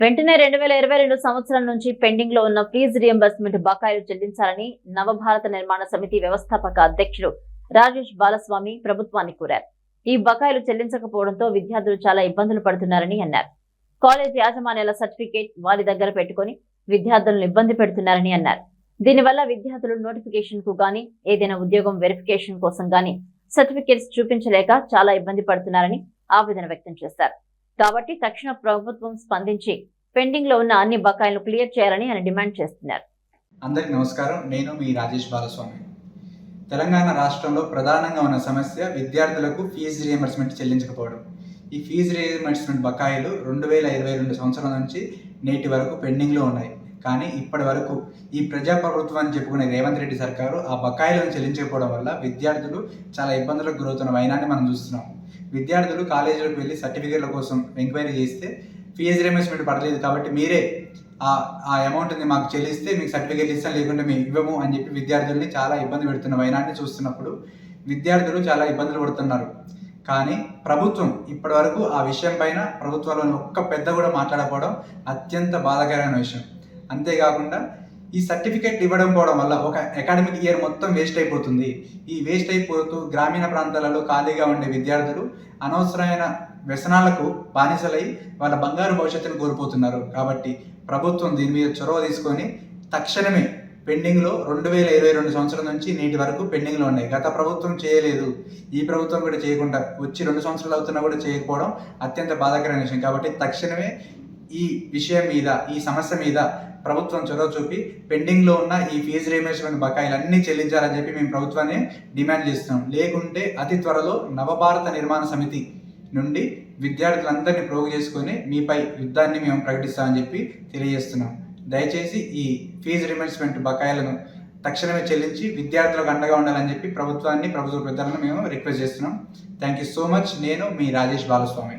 వెంటనే రెండు వేల ఇరవై రెండు సంవత్సరం నుంచి పెండింగ్లో ఉన్న ఫీజు రియంబర్స్మెంట్ బకాయిలు చెల్లించాలని నవభారత నిర్మాణ సమితి వ్యవస్థాపక అధ్యక్షుడు రాజేష్ బాలస్వామి ప్రభుత్వాన్ని కోరారు. ఈ బకాయిలు చెల్లించకపోవడంతో విద్యార్థులు చాలా ఇబ్బందులు పడుతున్నారని అన్నారు. కాలేజ్ యాజమాన్యాల సర్టిఫికేట్ వారి దగ్గర పెట్టుకుని విద్యార్థులను ఇబ్బంది పెడుతున్నారని అన్నారు. దీనివల్ల విద్యార్థులు నోటిఫికేషన్కు గాని ఏదైనా ఉద్యోగం వెరిఫికేషన్ కోసం గాని సర్టిఫికేట్స్ చూపించలేక చాలా ఇబ్బంది పడుతున్నారని ఆవేదన వ్యక్తం చేశారు. కాబట్టి తక్షణ ప్రభుత్వం స్పందించి పెండింగ్లో ఉన్న అన్ని బకాయిలను క్లియర్ చేయాలని ఆయన డిమాండ్ చేస్తున్నారు. అందరికి నమస్కారం. నేను మీ రాజేష్ బాలస్వామి. తెలంగాణ రాష్ట్రంలో ప్రధానంగా ఉన్న సమస్య విద్యార్థులకు ఫీజు రియంబర్స్మెంట్ చెల్లించకపోవడం. ఈ ఫీజు రియంబర్స్మెంట్ బకాయిలు రెండు వేల ఇరవై రెండు సంవత్సరం నుంచి నేటి వరకు పెండింగ్లో ఉన్నాయి. కానీ ఇప్పటి వరకు ఈ ప్రజాప్రభుత్వం అని చెప్పుకునే రేవంత్ రెడ్డి సర్కారు ఆ బకాయిలను చెల్లించకపోవడం వల్ల విద్యార్థులు చాలా ఇబ్బందులకు గురవుతున్న వైనాన్ని మనం చూస్తున్నాం. విద్యార్థులు కాలేజీలకు వెళ్ళి సర్టిఫికేట్ల కోసం ఎంక్వైరీ చేస్తే ఫీజు రియంబర్స్మెంట్ పడలేదు కాబట్టి మీరే ఆ ఆ అమౌంట్ని మాకు చెల్లిస్తే మీకు సర్టిఫికేట్ ఇస్తాం లేకుంటే మేము ఇవ్వము అని చెప్పి విద్యార్థుల్ని చాలా ఇబ్బంది పెడుతున్న వైనాన్ని చూస్తున్నప్పుడు విద్యార్థులు చాలా ఇబ్బందులు పడుతున్నారు. కానీ ప్రభుత్వం ఇప్పటి వరకు ఆ విషయం పైన ప్రభుత్వంలో ఒక్క పెద్ద కూడా మాట్లాడకపోవడం అత్యంత బాధాకరమైన విషయం. అంతేకాకుండా ఈ సర్టిఫికేట్ ఇవ్వడం పోవడం వల్ల ఒక అకాడమిక్ ఇయర్ మొత్తం వేస్ట్ అయిపోతుంది. ఈ వేస్ట్ అయిపోతూ గ్రామీణ ప్రాంతాలలో ఖాళీగా ఉండే విద్యార్థులు అనవసరమైన వ్యసనాలకు బానిసలై వాళ్ళ బంగారు భవిష్యత్తును కోల్పోతున్నారు. కాబట్టి ప్రభుత్వం దీని మీద చొరవ తీసుకొని తక్షణమే పెండింగ్లో రెండు వేల ఇరవై రెండు సంవత్సరం నుంచి నేటి వరకు పెండింగ్లో ఉన్నాయి. గత ప్రభుత్వం చేయలేదు. ఈ ప్రభుత్వం కూడా చేయకుండా వచ్చి రెండు సంవత్సరాలు అవుతున్నా కూడా చేయకపోవడం అత్యంత బాధాకరమైన విషయం. కాబట్టి తక్షణమే ఈ విషయం మీద ఈ సమస్య మీద ప్రభుత్వం చొరవ చూపి పెండింగ్లో ఉన్న ఈ ఫీజు రియంబర్స్మెంట్ బకాయిలు అన్నీ చెల్లించాలని చెప్పి మేము ప్రభుత్వాన్ని డిమాండ్ చేస్తున్నాం. లేకుంటే అతి త్వరలో నవభారత నిర్మాణ సమితి నుండి విద్యార్థులందరినీ ప్రోగు చేసుకొని మీపై యుద్ధాన్ని మేము ప్రకటిస్తామని చెప్పి తెలియజేస్తున్నాం. దయచేసి ఈ ఫీజు రియంబర్స్మెంట్ బకాయిలను తక్షణమే చెల్లించి విద్యార్థులకు అండగా ఉండాలని చెప్పి ప్రభుత్వాన్ని ప్రభుత్వ పెద్దలను మేము రిక్వెస్ట్ చేస్తున్నాం. Thank you so much. నేను మీ రాజేష్ బాలస్వామి.